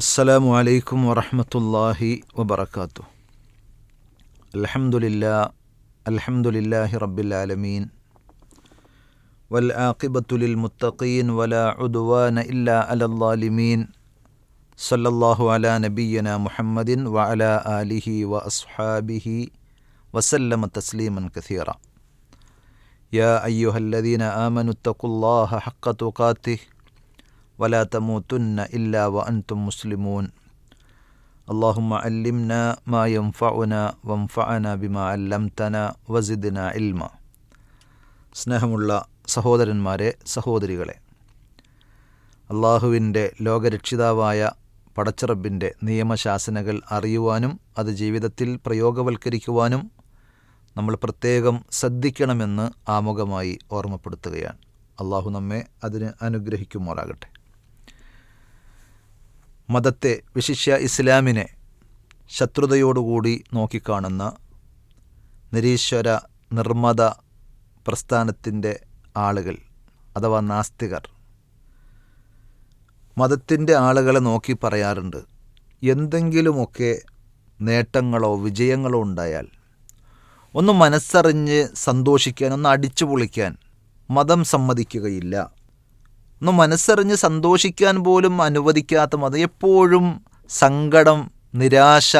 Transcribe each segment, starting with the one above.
السلام عليكم ورحمة الله وبركاته. الحمد لله الحمد لله رب العالمين والعاقبة للمتقين ولا عدوان إلا على الظالمين. صلى الله على نبينا محمد وعلى آله وأصحابه وسلم تسليما كثيرا. يا أيها الذين آمنوا اتقوا الله حق تقاته ولا تموتن إلا وأنتم مسلمون اللهم علمنا ما ينفعنا وانفعنا بما علمتنا وزدنا علما സ്നേഹമുള്ള സഹോദരന്മാരെ സഹോദരികളെ അള്ളാഹുവിൻ്റെ ലോകരക്ഷിതാവായ പടച്ചറബിൻ്റെ നിയമശാസനകൾ അറിയുവാനും അത് ജീവിതത്തിൽ പ്രയോഗവൽക്കരിക്കുവാനും നമ്മൾ പ്രത്യേകം ശ്രദ്ധിക്കണമെന്ന് ആമുഖമായി ഓർമ്മപ്പെടുത്തുകയാണ് അള്ളാഹു നമ്മെ അതിന് അനുഗ്രഹിക്കുമാറാകട്ടെ മതത്തെ വിശിഷ്യ ഇസ്ലാമിനെ ശത്രുതയോടുകൂടി നോക്കിക്കാണുന്ന നിരീശ്വര നിർമ്മത പ്രസ്ഥാനത്തിന്റെ ആളുകൾ അഥവാ നാസ്തികർ മതത്തിന്റെ ആളുകളെ നോക്കി പറയാറുണ്ട് എന്തെങ്കിലുമൊക്കെ നേട്ടങ്ങളോ വിജയങ്ങളോ ഉണ്ടായാൽ ഒന്ന് മനസ്സറിഞ്ഞ് സന്തോഷിക്കാൻ ഒന്ന് അടിച്ചു പൊളിക്കാൻ മതം സമ്മതിക്കുകയില്ല. ഒന്ന് മനസ്സറിഞ്ഞ് സന്തോഷിക്കാൻ പോലും അനുവദിക്കാത്ത മതം എപ്പോഴും സങ്കടം നിരാശ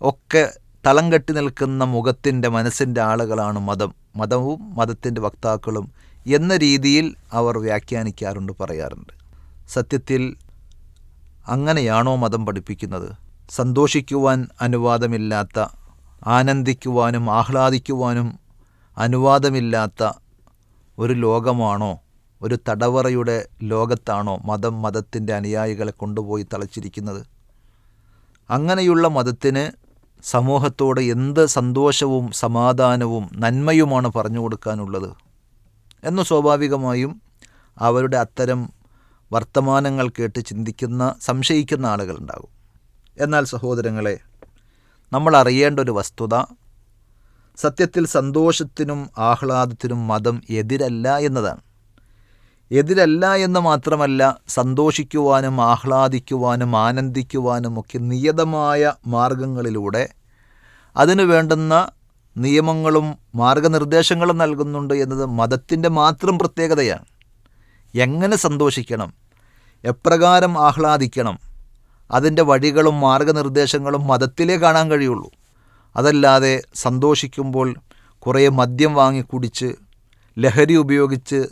ഒക്കെ തളം കെട്ടി നിൽക്കുന്ന മുഖത്തിന്റെ മനസ്സിന്റെ ആളുകളാണ് മതം. മതവും മതത്തിന്റെ വക്താക്കളും എന്ന രീതിയിൽ അവർ വ്യാഖ്യാനിക്കാറുണ്ട് പറയാറുണ്ട്. സത്യത്തിൽ അങ്ങനെയാണോ മതം പഠിപ്പിക്കുന്നത്? സന്തോഷിക്കുവാൻ അനുവാദമില്ലാത്ത ആനന്ദിക്കുവാനും ആഹ്ലാദിക്കുവാനും അനുവാദമില്ലാത്ത ഒരു ലോകമാണോ ഒരു തടവറയുടെ ലോകത്താണോ മതം മതത്തിന്റെ അനുയായികളെ കൊണ്ടുപോയി തളച്ചിരിക്കുന്നത്? അങ്ങനെയുള്ള മതത്തിന് സമൂഹത്തോട് എന്ത് സന്തോഷവും സമാധാനവും നന്മയുമാണ് പറഞ്ഞു കൊടുക്കാനുള്ളത്? എന്ന് സ്വാഭാവികമായും അവരുടെ അത്തരം വർത്തമാനങ്ങൾ കേട്ട് ചിന്തിക്കുന്ന സംശയിക്കുന്ന ആളുകളുണ്ടാകും എന്നാൽ സഹോദരങ്ങളെ നമ്മൾ അറിയേണ്ട ഒരു വസ്തുത സത്യത്തിൽ സന്തോഷത്തിനും ആഹ്ലാദത്തിനും മതം എതിരല്ല എന്നതാണ്. എതിരല്ല എന്ന് മാത്രമല്ല സന്തോഷിക്കുവാനും ആഹ്ലാദിക്കുവാനും ആനന്ദിക്കുവാനും ഒക്കെ നിയതമായ മാർഗങ്ങളിലൂടെ അതിനു വേണ്ടുന്ന നിയമങ്ങളും മാർഗനിർദ്ദേശങ്ങളും നൽകുന്നുണ്ട് എന്നത് മതത്തിന്റെ മാത്രം പ്രത്യേകതയാണ്. എങ്ങനെ സന്തോഷിക്കണം? എപ്രകാരം ആഹ്ലാദിക്കണം? അതിന്റെ വഴികളും മാർഗനിർദ്ദേശങ്ങളും മതത്തിലേ കാണാൻ കഴിയുള്ളൂ. അതല്ലാതെ സന്തോഷിക്കുമ്പോൾ കുറേ മദ്യം വാങ്ങി കുടിച്ച് ലഹരി ഉപയോഗിച്ച്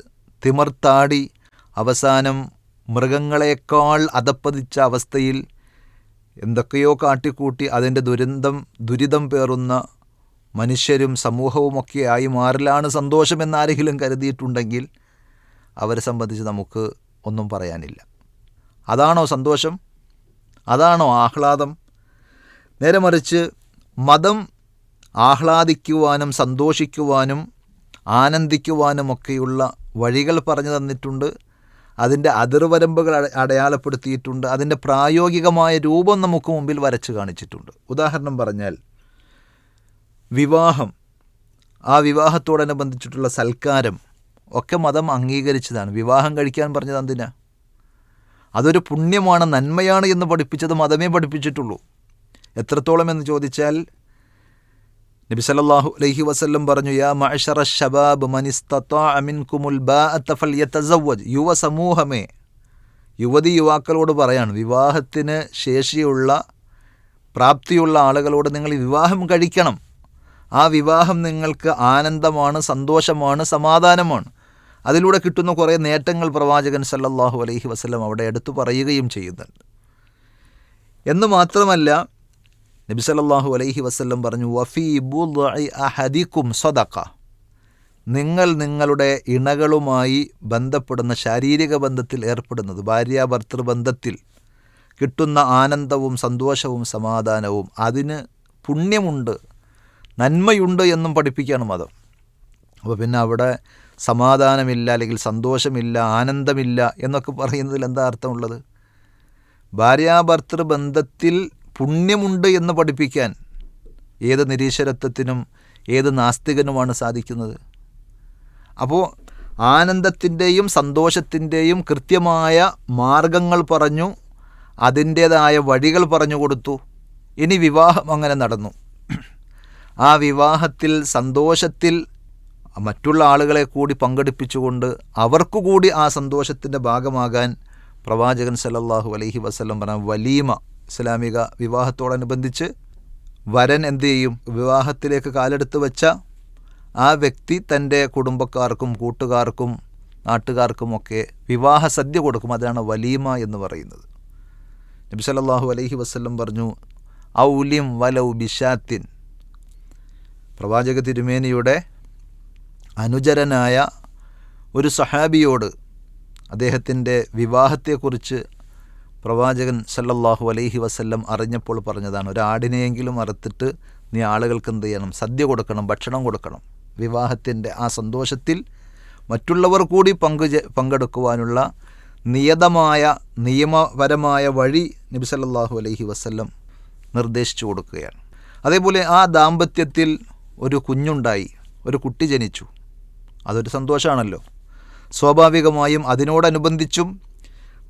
തിമർത്താടി. അവസാനം മൃഗങ്ങളെക്കാൾ അധപ്പതിച്ച അവസ്ഥയിൽ എന്തൊക്കെയോ കാട്ടിക്കൂട്ടി അതിന്റെ ദുരന്തം ദുരിതം പേറുന്ന മനുഷ്യരും സമൂഹവുമൊക്കെ ആയി മാറലാണ് സന്തോഷമെന്നാരെങ്കിലും കരുതിയിട്ടുണ്ടെങ്കിൽ അവരെ സംബന്ധിച്ച് നമുക്ക് ഒന്നും പറയാനില്ല. അതാണോ സന്തോഷം? അതാണോ ആഹ്ലാദം? നേരെ മറിച്ച് മതം ആഹ്ലാദിക്കുവാനും സന്തോഷിക്കുവാനും ആനന്ദിക്കുവാനുമൊക്കെയുള്ള വഴികൾ പറഞ്ഞു തന്നിട്ടുണ്ട്. അതിന്റെ അതിർവരമ്പുകൾ അടയാളപ്പെടുത്തിയിട്ടുണ്ട്. അതിന്റെ പ്രായോഗികമായ രൂപം നമുക്ക് മുമ്പിൽ വരച്ച് കാണിച്ചിട്ടുണ്ട്. ഉദാഹരണം പറഞ്ഞാൽ വിവാഹം. ആ വിവാഹത്തോടനുബന്ധിച്ചിട്ടുള്ള സൽക്കാരം ഒക്കെ മതം അംഗീകരിച്ചതാണ്. വിവാഹം കഴിക്കാൻ പറഞ്ഞത് എന്തിനാ? അതൊരു പുണ്യമാണ് നന്മയാണ് എന്ന് പഠിപ്പിച്ചത് മതമേ പഠിപ്പിച്ചിട്ടുള്ളൂ. എത്രത്തോളം എന്ന് ചോദിച്ചാൽ നബി സല്ലല്ലാഹു അലൈഹി വസല്ലം പറഞ്ഞു യാ മഅശറ ഷബാബ് മനിസ്തതാഅ മിൻകുമുൽ ബാഅത യുവ സമൂഹമേ യുവതി യുവാക്കളോട് പറയാണ് വിവാഹത്തിന് ശേഷിയുള്ള പ്രാപ്തിയുള്ള ആളുകളോട് നിങ്ങൾ വിവാഹം കഴിക്കണം. ആ വിവാഹം നിങ്ങൾക്ക് ആനന്ദമാണ് സന്തോഷമാണ് സമാധാനമാണ്. അതിലൂടെ കിട്ടുന്ന കുറേ നേട്ടങ്ങൾ പ്രവാചകൻ സല്ലല്ലാഹു അലൈഹി വസല്ലം അവിടെ എടുത്തു പറയുകയും ചെയ്യുന്നുണ്ട്. എന്ന് മാത്രമല്ല നബി സല്ലല്ലാഹു അലൈഹി വസ്ല്ലം പറഞ്ഞു വഫീ സദഖ. നിങ്ങൾ നിങ്ങളുടെ ഇണകളുമായി ബന്ധപ്പെടുന്ന ശാരീരിക ബന്ധത്തിൽ ഏർപ്പെടുന്നത് ഭാര്യ ഭർത്തൃബന്ധത്തിൽ കിട്ടുന്ന ആനന്ദവും സന്തോഷവും സമാധാനവും അതിന് പുണ്യമുണ്ട് നന്മയുണ്ട് എന്നും പഠിപ്പിക്കുകയാണ് മതം. അപ്പോൾ പിന്നെ അവിടെ സമാധാനമില്ല അല്ലെങ്കിൽ സന്തോഷമില്ല ആനന്ദമില്ല എന്നൊക്കെ പറയുന്നതിൽ എന്താ അർത്ഥമുള്ളത്? ഭാര്യാഭർത്തൃ ബന്ധത്തിൽ പുണ്യമുണ്ട് എന്ന് പഠിപ്പിക്കാൻ ഏത് നിരീശ്വരത്വത്തിനും ഏത് നാസ്തികനുമാണ് സാധിക്കുന്നത്. അപ്പോൾ ആനന്ദത്തിന്റെയും സന്തോഷത്തിന്റെയും കൃത്യമായ മാർഗങ്ങൾ പറഞ്ഞു അതിന്റേതായ വഴികൾ പറഞ്ഞു കൊടുത്തു. ഇനി വിവാഹം അങ്ങനെ നടന്നു. ആ വിവാഹത്തിൽ സന്തോഷത്തിൽ മറ്റുള്ള ആളുകളെ കൂടി പങ്കെടുപ്പിച്ചുകൊണ്ട് അവർക്കു കൂടി ആ സന്തോഷത്തിന്റെ ഭാഗമാകാൻ പ്രവാചകൻ സല്ലല്ലാഹു അലൈഹി വസല്ലം പറഞ്ഞ വലീമ ഇസ്ലാമിക വിവാഹത്തോടനുബന്ധിച്ച് വരൻ എന്തു ചെയ്യും? വിവാഹത്തിലേക്ക് കാലെടുത്ത് വെച്ച ആ വ്യക്തി തന്റെ കുടുംബക്കാർക്കും കൂട്ടുകാർക്കും നാട്ടുകാർക്കുമൊക്കെ വിവാഹ സദ്യ കൊടുക്കും. അതാണ് വലീമ എന്ന് പറയുന്നത്. നബി സല്ലല്ലാഹു അലൈഹി വസ്ലം പറഞ്ഞു ഔലിം വലൗ ബിഷാത്തിൻ. പ്രവാചക തിരുമേനിയുടെ അനുചരനായ ഒരു സഹാബിയോട് അദ്ദേഹത്തിന്റെ വിവാഹത്തെക്കുറിച്ച് പ്രവാചകൻ സല്ലല്ലാഹു അലൈഹി വസല്ലം അറിഞ്ഞപ്പോൾ പറഞ്ഞതാണ് ഒരാടിനെയെങ്കിലും അറുത്തിട്ട് നീ ആളുകൾക്ക് എന്ത് ചെയ്യണം? സദ്യ കൊടുക്കണം ഭക്ഷണം കൊടുക്കണം. വിവാഹത്തിന്റെ ആ സന്തോഷത്തിൽ മറ്റുള്ളവർ കൂടി പങ്കു പങ്കെടുക്കുവാനുള്ള നിയതമായ നിയമപരമായ വഴി നബി സല്ലല്ലാഹു അലൈഹി വസല്ലം നിർദ്ദേശിച്ചു കൊടുക്കുകയാണ്. അതേപോലെ ആ ദാമ്പത്യത്തിൽ ഒരു കുഞ്ഞുണ്ടായി ഒരു കുട്ടി ജനിച്ചു. അതൊരു സന്തോഷമാണല്ലോ സ്വാഭാവികമായും അതിനോടനുബന്ധിച്ചും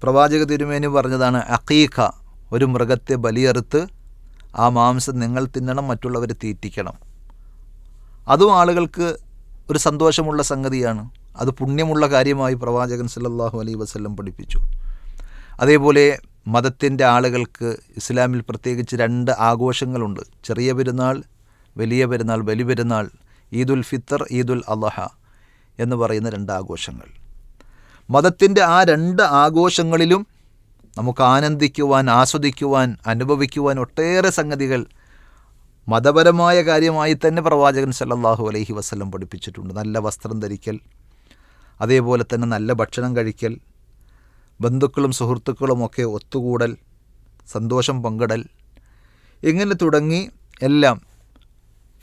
പ്രവാചക തിരുമേനി പറഞ്ഞതാണ് അഖീഖ ഒരു മൃഗത്തെ ബലിയെറുത്ത് ആ മാംസം നിങ്ങൾ തിന്നണം മറ്റുള്ളവരെ തീറ്റിക്കണം. അതും ആളുകൾക്ക് ഒരു സന്തോഷമുള്ള സംഗതിയാണ്. അത് പുണ്യമുള്ള കാര്യമായി പ്രവാചകൻ സല്ലാഹു അലൈ വസല്ലം പഠിപ്പിച്ചു. അതേപോലെ മതത്തിന്റെ ആളുകൾക്ക് ഇസ്ലാമിൽ പ്രത്യേകിച്ച് രണ്ട് ആഘോഷങ്ങളുണ്ട്. ചെറിയ പെരുന്നാൾ വലിയ പെരുന്നാൾ ബലി പെരുന്നാൾ ഈദുൽ ഫിത്തർ ഈദുൽ അള്ളഹ എന്ന് പറയുന്ന രണ്ട് ആഘോഷങ്ങൾ. മതത്തിന്റെ ആ രണ്ട് ആഘോഷങ്ങളിലും നമുക്ക് ആനന്ദിക്കുവാൻ ആസ്വദിക്കുവാൻ അനുഭവിക്കുവാൻ ഒട്ടേറെ സംഗതികൾ മതപരമായ കാര്യമായി തന്നെ പ്രവാചകൻ സല്ലാഹു അലൈഹി വസ്ലം പഠിപ്പിച്ചിട്ടുണ്ട്. നല്ല വസ്ത്രം ധരിക്കൽ അതേപോലെ തന്നെ നല്ല ഭക്ഷണം കഴിക്കൽ ബന്ധുക്കളും സുഹൃത്തുക്കളുമൊക്കെ ഒത്തുകൂടൽ സന്തോഷം പങ്കിടൽ. ഇങ്ങനെ തുടങ്ങി എല്ലാം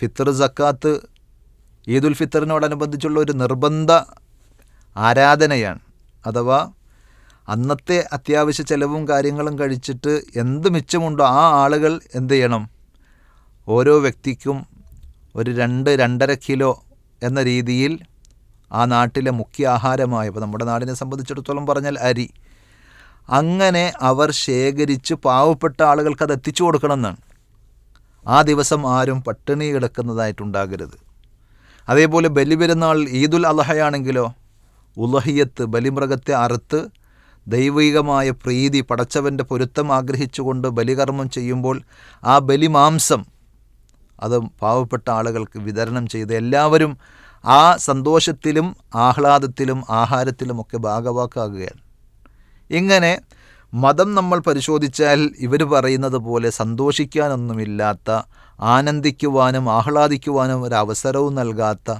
ഫിത്തർ സക്കാത്ത് ഈദുൽ ഫിത്തറിനോടനുബന്ധിച്ചുള്ള ഒരു നിർബന്ധ ആരാധനയാണ്. അഥവാ അന്നത്തെ അത്യാവശ്യ ചെലവും കാര്യങ്ങളും കഴിച്ചിട്ട് എന്ത് മിച്ചമുണ്ടോ ആ ആളുകൾ എന്ത് ചെയ്യണം? ഓരോ വ്യക്തിക്കും ഒരു രണ്ട് രണ്ടര കിലോ എന്ന രീതിയിൽ ആ നാട്ടിലെ മുഖ്യ ആഹാരമായ ഇപ്പോൾ നമ്മുടെ നാടിനെ സംബന്ധിച്ചിടത്തോളം പറഞ്ഞാൽ അരി. അങ്ങനെ അവർ ശേഖരിച്ച് പാവപ്പെട്ട ആളുകൾക്ക് അത് എത്തിച്ചു കൊടുക്കണമെന്നാണ്. ആ ദിവസം ആരും പട്ടിണി കിടക്കുന്നതായിട്ടുണ്ടാകരുത് അതേപോലെ ബലിപെരുന്നാൾ ഈദുൽ അലഹയാണെങ്കിലോ ഉലഹിയത്ത് ബലിമൃഗത്തെ അറുത്ത് ദൈവികമായ പ്രീതി പടച്ചവന്റെ പൊരുത്തം ആഗ്രഹിച്ചുകൊണ്ട് ബലികർമ്മം ചെയ്യുമ്പോൾ ആ ബലിമാംസം അത് പാവപ്പെട്ട ആളുകൾക്ക് വിതരണം ചെയ്ത് എല്ലാവരും ആ സന്തോഷത്തിലും ആഹ്ലാദത്തിലും ആഹാരത്തിലും ഒക്കെ ഭാഗവാക്കാകുകയാണ്. ഇങ്ങനെ മതം നമ്മൾ പരിശോധിച്ചാൽ ഇവർ പറയുന്നത് പോലെ സന്തോഷിക്കാനൊന്നുമില്ലാത്ത ആനന്ദിക്കുവാനും ആഹ്ലാദിക്കുവാനും ഒരവസരവും നൽകാത്ത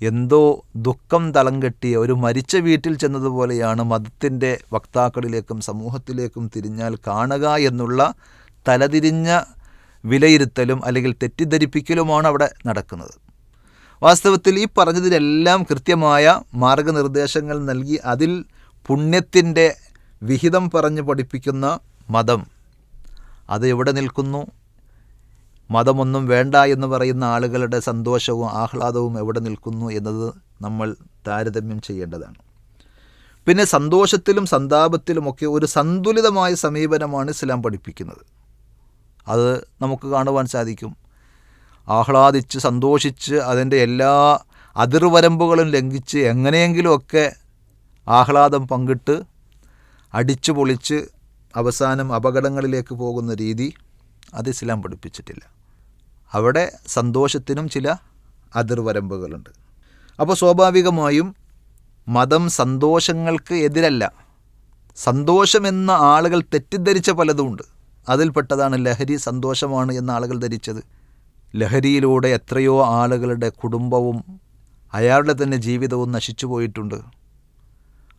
എന്തോ ദുഃഖം തളം കെട്ടിയ ഒരു മരിച്ച വീട്ടിൽ ചെന്നതുപോലെയാണ് മതത്തിന്റെ വക്താക്കളിലേക്കും സമൂഹത്തിലേക്കും തിരിഞ്ഞാൽ കാണുക എന്നുള്ള തലതിരിഞ്ഞ വിലയിരുത്തലും അല്ലെങ്കിൽ തെറ്റിദ്ധരിപ്പിക്കലുമാണ് അവിടെ നടക്കുന്നത്. വാസ്തവത്തിൽ ഈ പറഞ്ഞതിലെല്ലാം കൃത്യമായ മാർഗനിർദ്ദേശങ്ങൾ നൽകി അതിൽ പുണ്യത്തിന്റെ വിഹിതം പറഞ്ഞ് പഠിപ്പിക്കുന്ന മതം അത് എവിടെ നിൽക്കുന്നു? മതമൊന്നും വേണ്ട എന്ന് പറയുന്ന ആളുകളുടെ സന്തോഷവും ആഹ്ലാദവും എവിടെ നിൽക്കുന്നു എന്നത് നമ്മൾ താരതമ്യം ചെയ്യേണ്ടതാണ്. പിന്നെ സന്തോഷത്തിലും സന്താപത്തിലുമൊക്കെ ഒരു സന്തുലിതമായ സമീപനമാണ് ഇസ്ലാം പഠിപ്പിക്കുന്നത്. അത് നമുക്ക് കാണുവാൻ സാധിക്കും. ആഹ്ലാദിച്ച് സന്തോഷിച്ച് അതിന്റെ എല്ലാ അതിർവരമ്പുകളും ലംഘിച്ച് എങ്ങനെയെങ്കിലുമൊക്കെ ആഹ്ലാദം പങ്കിട്ട് അടിച്ചു പൊളിച്ച് അവസാനം അപകടങ്ങളിലേക്ക് പോകുന്ന രീതി അത് ഇസ്ലാം പഠിപ്പിച്ചിട്ടില്ല. അവിടെ സന്തോഷത്തിനും ചില അതിർവരമ്പുകളുണ്ട്. അപ്പോൾ സ്വാഭാവികമായും മതം സന്തോഷങ്ങൾക്ക് എതിരല്ല. സന്തോഷമെന്ന ആളുകൾ തെറ്റിദ്ധരിച്ച പലതുമുണ്ട് അതിൽപ്പെട്ടതാണ് ലഹരി സന്തോഷമാണ് എന്ന ആളുകൾ ധരിച്ചത്. ലഹരിയിലൂടെ എത്രയോ ആളുകളുടെ കുടുംബവും അയാളുടെ തന്നെ ജീവിതവും നശിച്ചു പോയിട്ടുണ്ട്.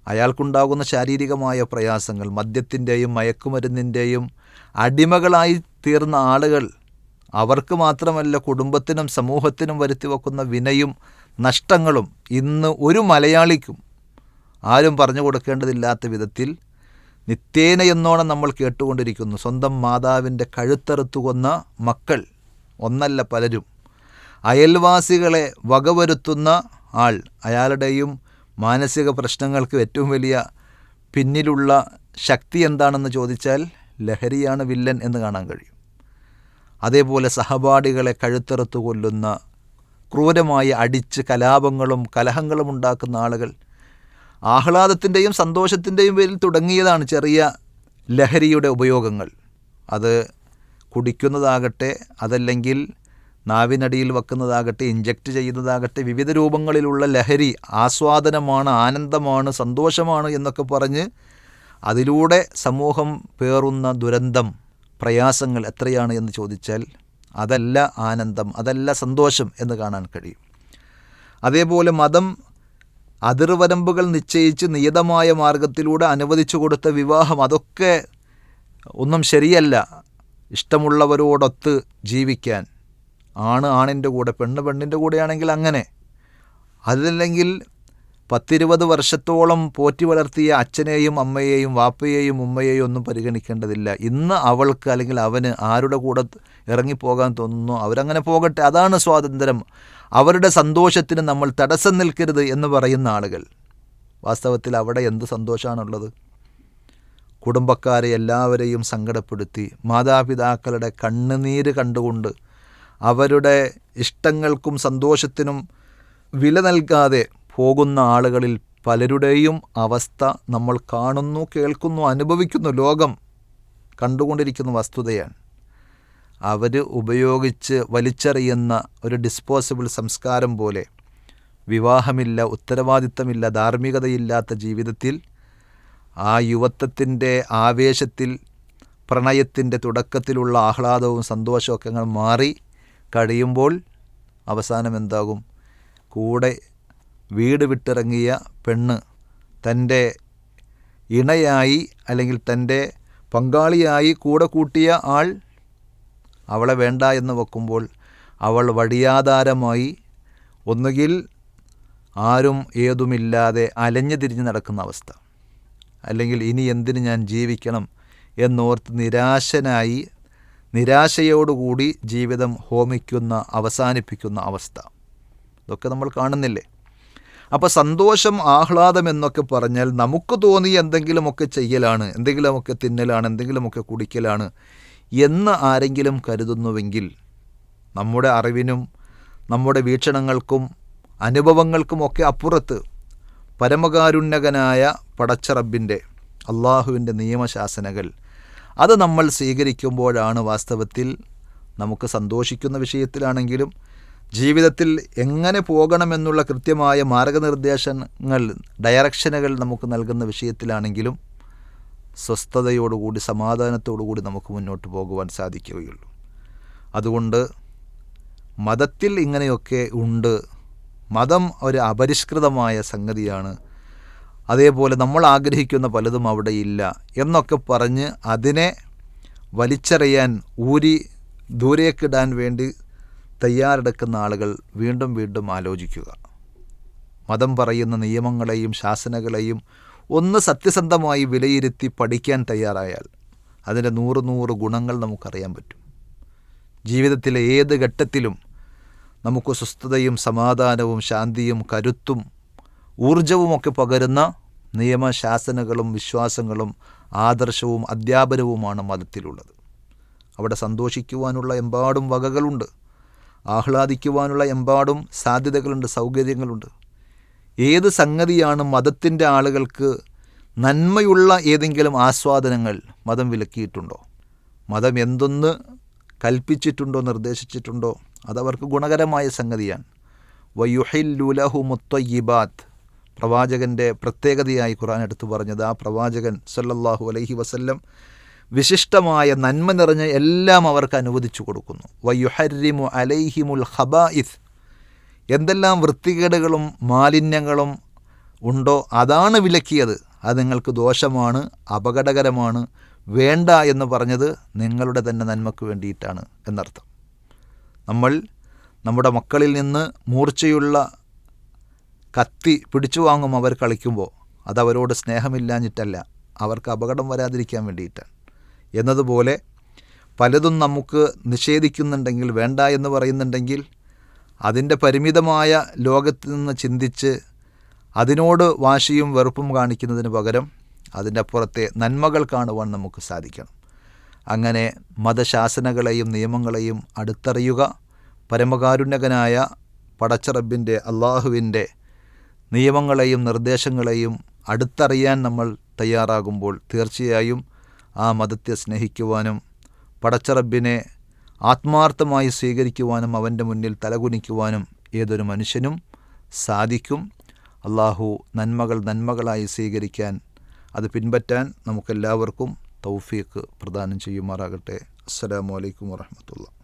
അയാൾക്കുണ്ടാകുന്ന ശാരീരികമായ പ്രയാസങ്ങൾ മദ്യത്തിന്റെയും മയക്കുമരുന്നിന്റെയും അടിമകളായി തീർന്ന ആളുകൾ അവർക്ക് മാത്രമല്ല കുടുംബത്തിനും സമൂഹത്തിനും വരുത്തി വെക്കുന്ന വിനയും നഷ്ടങ്ങളും ഇന്ന് ഒരു മലയാളിക്കും ആരും പറഞ്ഞു കൊടുക്കേണ്ടതില്ലാത്ത വിധത്തിൽ നിത്യേന എന്നോണം നമ്മൾ കേട്ടുകൊണ്ടിരിക്കുന്നു. സ്വന്തം മാതാവിന്റെ കഴുത്തറുത്തു കൊന്ന മക്കൾ ഒന്നല്ല പലരും. അയൽവാസികളെ വകവരുത്തുന്ന ആൾ അയാളുടെയും മാനസിക പ്രശ്നങ്ങൾക്ക് ഏറ്റവും വലിയ പിന്നിലുള്ള ശക്തി എന്താണെന്ന് ചോദിച്ചാൽ ലഹരിയാണ് വില്ലൻ എന്ന് കാണാൻ കഴിയും. അതേപോലെ സഹപാഠികളെ കഴുത്തറുത്ത് കൊല്ലുന്ന ക്രൂരമായി അടിച്ച് കലാപങ്ങളും കലഹങ്ങളും ഉണ്ടാക്കുന്ന ആളുകൾ ആഹ്ലാദത്തിന്റെയും സന്തോഷത്തിന്റെയും പേരിൽ തുടങ്ങിയതാണ് ചെറിയ ലഹരിയുടെ ഉപയോഗങ്ങൾ. അത് കുടിക്കുന്നതാകട്ടെ അതല്ലെങ്കിൽ നാവിനടിയിൽ വെക്കുന്നതാകട്ടെ ഇഞ്ചക്റ്റ് ചെയ്യുന്നതാകട്ടെ വിവിധ രൂപങ്ങളിലുള്ള ലഹരി ആസ്വാദനമാണ് ആനന്ദമാണ് സന്തോഷമാണ് എന്നൊക്കെ പറഞ്ഞ് അതിലൂടെ സമൂഹം പേറുന്ന ദുരന്തം പ്രയാസങ്ങൾ എത്രയാണ് എന്ന് ചോദിച്ചാൽ അതല്ല ആനന്ദം അതല്ല സന്തോഷം എന്ന് കാണാൻ കഴിയും. അതേപോലെ മതം അതിർവരമ്പുകൾ നിശ്ചയിച്ച് നിയതമായ മാർഗത്തിലൂടെ അനുവദിച്ചു കൊടുത്ത വിവാഹം അതൊക്കെ ഒന്നും ശരിയല്ല. ഇഷ്ടമുള്ളവരോടൊത്ത് ജീവിക്കാൻ. ആണ് ആണിന്റെ കൂടെ പെണ്ണ് പെണ്ണിന്റെ കൂടെയാണെങ്കിൽ അങ്ങനെ. അതല്ലെങ്കിൽ പത്തിരുപത് വർഷത്തോളം പോറ്റി വളർത്തിയ അച്ഛനെയും അമ്മയെയും വാപ്പയെയും ഉമ്മയെയും ഒന്നും പരിഗണിക്കേണ്ടതില്ല. ഇന്ന് അവൾക്ക് അല്ലെങ്കിൽ അവന് ആരുടെ കൂടെ ഇറങ്ങിപ്പോകാൻ തോന്നുന്നു? അവരങ്ങനെ പോകട്ടെ. അതാണ് സ്വാതന്ത്ര്യം. അവരുടെ സന്തോഷത്തിന് നമ്മൾ തടസ്സം നിൽക്കരുത് എന്ന് പറയുന്ന ആളുകൾ. വാസ്തവത്തിൽ അവിടെ എന്ത് സന്തോഷമാണുള്ളത്? കുടുംബക്കാരെ എല്ലാവരെയും സങ്കടപ്പെടുത്തി. മാതാപിതാക്കളുടെ കണ്ണുനീര് കണ്ടുകൊണ്ട് അവരുടെ ഇഷ്ടങ്ങൾക്കും സന്തോഷത്തിനും വില നൽകാതെ പോകുന്ന ആളുകളിൽ പലരുടെയും അവസ്ഥ നമ്മൾ കാണുന്നു കേൾക്കുന്നു അനുഭവിക്കുന്നു. ലോകം കണ്ടുകൊണ്ടിരിക്കുന്ന വസ്തുതയാണ്. അവർ ഉപയോഗിച്ച് വലിച്ചെറിയുന്ന ഒരു ഡിസ്പോസിബിൾ സംസ്കാരം പോലെ വിവാഹമില്ല ഉത്തരവാദിത്തമില്ല ധാർമ്മികതയില്ലാത്ത ജീവിതത്തിൽ ആ യുവത്വത്തിന്റെ ആവേശത്തിൽ പ്രണയത്തിന്റെ തുടക്കത്തിലുള്ള ആഹ്ലാദവും സന്തോഷമൊക്കെ മാറി കഴിയുമ്പോൾ അവസാനം എന്താകും? കൂടെ വീട് വിട്ടിറങ്ങിയ പെണ്ണ് തന്റെ ഇണയായി അല്ലെങ്കിൽ തന്റെ പങ്കാളിയായി കൂടെ കൂട്ടിയ ആൾ അവളെ വേണ്ട എന്ന് വെക്കുമ്പോൾ അവൾ വഴിയാധാരമായി ഒന്നുകിൽ ആരും ഏതുമില്ലാതെ അലഞ്ഞു തിരിഞ്ഞ് നടക്കുന്ന അവസ്ഥ. അല്ലെങ്കിൽ ഇനി എന്തിന് ഞാൻ ജീവിക്കണം എന്നോർത്ത് നിരാശനായി നിരാശയോടുകൂടി ജീവിതം ഹോമിക്കുന്ന അവസാനിപ്പിക്കുന്ന അവസ്ഥ. ഇതൊക്കെ നമ്മൾ കാണുന്നില്ലേ? അപ്പോൾ സന്തോഷം ആഹ്ലാദം എന്നൊക്കെ പറഞ്ഞാൽ നമുക്ക് തോന്നി എന്തെങ്കിലുമൊക്കെ ചെയ്യലാണ് എന്തെങ്കിലുമൊക്കെ തിന്നലാണ് എന്തെങ്കിലുമൊക്കെ കുടിക്കലാണ് എന്ന് ആരെങ്കിലും കരുതുന്നുവെങ്കിൽ നമ്മുടെ അറിവിനും നമ്മുടെ വീക്ഷണങ്ങൾക്കും അനുഭവങ്ങൾക്കുമൊക്കെ അപ്പുറത്ത് പരമകാരുണ്യകനായ പടച്ചറബിന്റെ അള്ളാഹുവിന്റെ നിയമശാസനകൾ അത് നമ്മൾ സ്വീകരിക്കുമ്പോഴാണ് വാസ്തവത്തിൽ നമുക്ക് സന്തോഷിക്കുന്ന വിഷയത്തിലാണെങ്കിലും ജീവിതത്തിൽ എങ്ങനെ പോകണമെന്നുള്ള കൃത്യമായ മാർഗനിർദ്ദേശങ്ങൾ ഡയറക്ഷനുകൾ നമുക്ക് നൽകുന്ന വിഷയത്തിലാണെങ്കിലും സ്വസ്ഥതയോടുകൂടി സമാധാനത്തോടുകൂടി നമുക്ക് മുന്നോട്ട് പോകുവാൻ സാധിക്കുകയുള്ളൂ. അതുകൊണ്ട് മതത്തിൽ ഇങ്ങനെയൊക്കെ ഉണ്ട്. മതം ഒരു അപരിഷ്കൃതമായ സംഗതിയാണ്. അതേപോലെ നമ്മൾ ആഗ്രഹിക്കുന്ന പലതും അവിടെ ഇല്ല എന്നൊക്കെ പറഞ്ഞ് അതിനെ വലിച്ചെറിയാൻ ഊരി ദൂരേക്കിടാൻ വേണ്ടി തയ്യാറെടുക്കുന്ന ആളുകൾ വീണ്ടും വീണ്ടും ആലോചിക്കുക. മതം പറയുന്ന നിയമങ്ങളെയും ശാസനകളെയും ഒന്ന് സത്യസന്ധമായി വിലയിരുത്തി പഠിക്കാൻ തയ്യാറായാൽ അതിന്റെ നൂറ് നൂറ് ഗുണങ്ങൾ നമുക്കറിയാൻ പറ്റും. ജീവിതത്തിലെ ഏത് ഘട്ടത്തിലും നമുക്ക് സ്വസ്ഥതയും സമാധാനവും ശാന്തിയും കരുത്തും ഊർജവുമൊക്കെ പകരുന്ന നിയമശാസനകളും വിശ്വാസങ്ങളും ആദർശവും അധ്യാപനവുമാണ് മതത്തിലുള്ളത്. അവിടെ സന്തോഷിക്കുവാനുള്ള എമ്പാടും വകകളുണ്ട്. ആഹ്ലാദിക്കുവാനുള്ള എമ്പാടും സാധ്യതകളുണ്ട് സൗകര്യങ്ങളുണ്ട്. ഏത് സംഗതിയാണ് മതത്തിന്റെ ആളുകൾക്ക് നന്മയുള്ള ഏതെങ്കിലും ആസ്വാദനങ്ങൾ മതം വിലക്കിയിട്ടുണ്ടോ? മതം എന്തൊന്ന് കൽപ്പിച്ചിട്ടുണ്ടോ നിർദ്ദേശിച്ചിട്ടുണ്ടോ? അതവർക്ക് ഗുണകരമായ സംഗതിയാണ്. വയുഹില്ലുലഹു മുത്തയ്യിബാത്ത്. പ്രവാചകന്റെ പ്രത്യേകതയായി ഖുർആൻ എടുത്തു പറഞ്ഞത് ആ പ്രവാചകൻ സല്ലല്ലാഹു അലൈഹി വസല്ലം വിശിഷ്ടമായ നന്മ നിറഞ്ഞ എല്ലാം അവർക്ക് അനുവദിച്ചു കൊടുക്കുന്നു. വയുഹരിമു അലൈഹിമുൽ ഹബായിഫ് എന്തെല്ലാം വൃത്തികേടുകളും മാലിന്യങ്ങളും ഉണ്ടോ അതാണ് വിലക്കിയത്. അത് നിങ്ങൾക്ക് ദോഷമാണ് അപകടകരമാണ് വേണ്ട എന്ന് പറഞ്ഞത് നിങ്ങളുടെ തന്നെ നന്മക്ക് വേണ്ടിയിട്ടാണ് എന്നർത്ഥം. നമ്മൾ നമ്മുടെ മക്കളിൽ നിന്ന് മൂർച്ചയുള്ള കത്തി പിടിച്ചു വാങ്ങും അവർ കളിക്കുമ്പോൾ. അതവരോട് സ്നേഹമില്ലാഞ്ഞിട്ടല്ല. അവർക്ക് അപകടം വരാതിരിക്കാൻ വേണ്ടിയിട്ടാണ്. എന്നതുപോലെ പലതും നമുക്ക് നിഷേധിക്കുന്നുണ്ടെങ്കിൽ വേണ്ട എന്ന് പറയുന്നുണ്ടെങ്കിൽ അതിന്റെ പരിമിതമായ ലോകത്ത് നിന്ന് ചിന്തിച്ച് അതിനോട് വാശിയും വെറുപ്പും കാണിക്കുന്നതിന് പകരം അതിന്റെ അപ്പുറത്തെ നന്മകൾ കാണുവാൻ നമുക്ക് സാധിക്കണം. അങ്ങനെ മതശാസനകളെയും നിയമങ്ങളെയും അടുത്തറിയുക പരമകാരുണ്യകനായ പടച്ചറബിന്റെ അള്ളാഹുവിന്റെ നിയമങ്ങളെയും നിർദ്ദേശങ്ങളെയും അടുത്തറിയാൻ നമ്മൾ തയ്യാറാകുമ്പോൾ തീർച്ചയായും ആ മതത്തെ സ്നേഹിക്കുവാനും പടച്ചറബിനെ ആത്മാർത്ഥമായി സ്വീകരിക്കുവാനും അവന്റെ മുന്നിൽ തലകുനിക്കുവാനും ഏതൊരു മനുഷ്യനും സാധിക്കും. അള്ളാഹു നന്മകൾ നന്മകളായി സ്വീകരിക്കാൻ അത് പിൻപറ്റാൻ നമുക്കെല്ലാവർക്കും തൗഫീഖ് പ്രദാനം ചെയ്യുമാറാകട്ടെ. അസ്സലാമു അലൈക്കും വറഹമത്തുള്ള